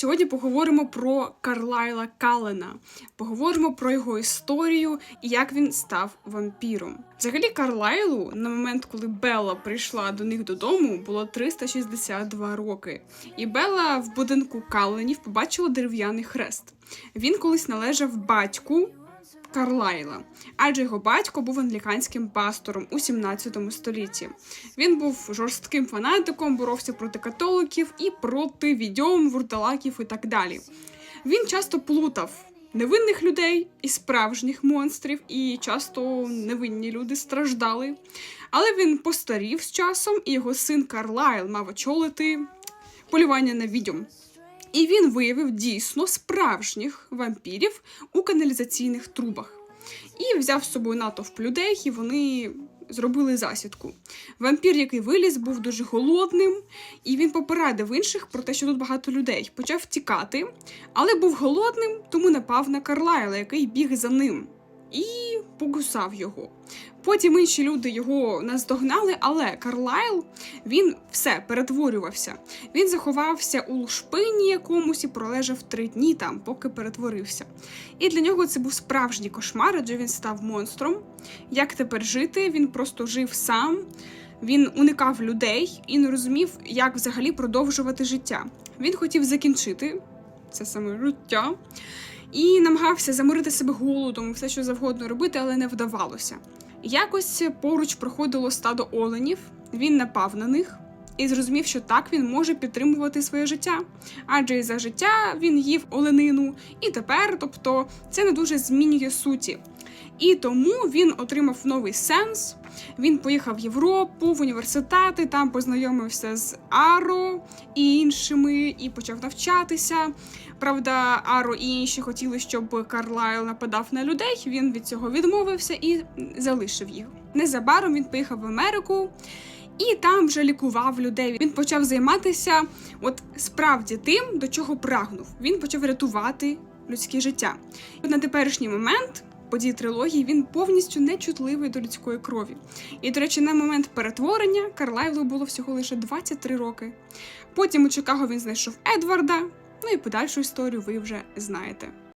Сьогодні поговоримо про Карлайла Калена, поговоримо про його історію і як він став вампіром. Взагалі, Карлайлу на момент, коли Белла прийшла до них додому, було 362 роки. І Белла в будинку Каленів побачила дерев'яний хрест. Він колись належав батьку Карлайла, адже його батько був англіканським пастором у 17 столітті. Він був жорстким фанатиком, боровся проти католиків і проти відьом, вурдалаків і так далі. Він часто плутав невинних людей і справжніх монстрів, і часто невинні люди страждали. Але він постарів з часом, і його син Карлайл мав очолити полювання на відьом. І він виявив дійсно справжніх вампірів у каналізаційних трубах. І взяв з собою натовп людей, і вони зробили засідку. Вампір, який виліз, був дуже голодним, і він попередив інших про те, що тут багато людей. Почав тікати, але був голодним, тому напав на Карлайла, який біг за ним, і покусав його. Потім інші люди його наздогнали, але Карлайл він все перетворювався. Він заховався у лушпині якомусь і пролежав три дні там, поки перетворився. І для нього це був справжній кошмар, адже він став монстром. Як тепер жити? Він просто жив сам. Він уникав людей і не розумів, як взагалі продовжувати життя. Він хотів закінчити це саме життя і намагався заморити себе голодом, все що завгодно робити, але не вдавалося. Якось поруч проходило стадо оленів, він напав на них і зрозумів, що так він може підтримувати своє життя. Адже за життя він їв оленину, і тепер, тобто, це не дуже змінює суті. І тому він отримав новий сенс. Він поїхав в Європу, в університети, там познайомився з Аро і іншими, і почав навчатися. Правда, Аро і інші хотіли, щоб Карлайл нападав на людей. Він від цього відмовився і залишив їх. Незабаром він поїхав в Америку. І там вже лікував людей. Він почав займатися, от справді тим, до чого прагнув. Він почав рятувати людське життя. На теперішній момент подій трилогії він повністю нечутливий до людської крові. І, до речі, на момент перетворення Карлайлу було всього лише 23 роки. Потім у Чикаго він знайшов Едварда. Ну і подальшу історію ви вже знаєте.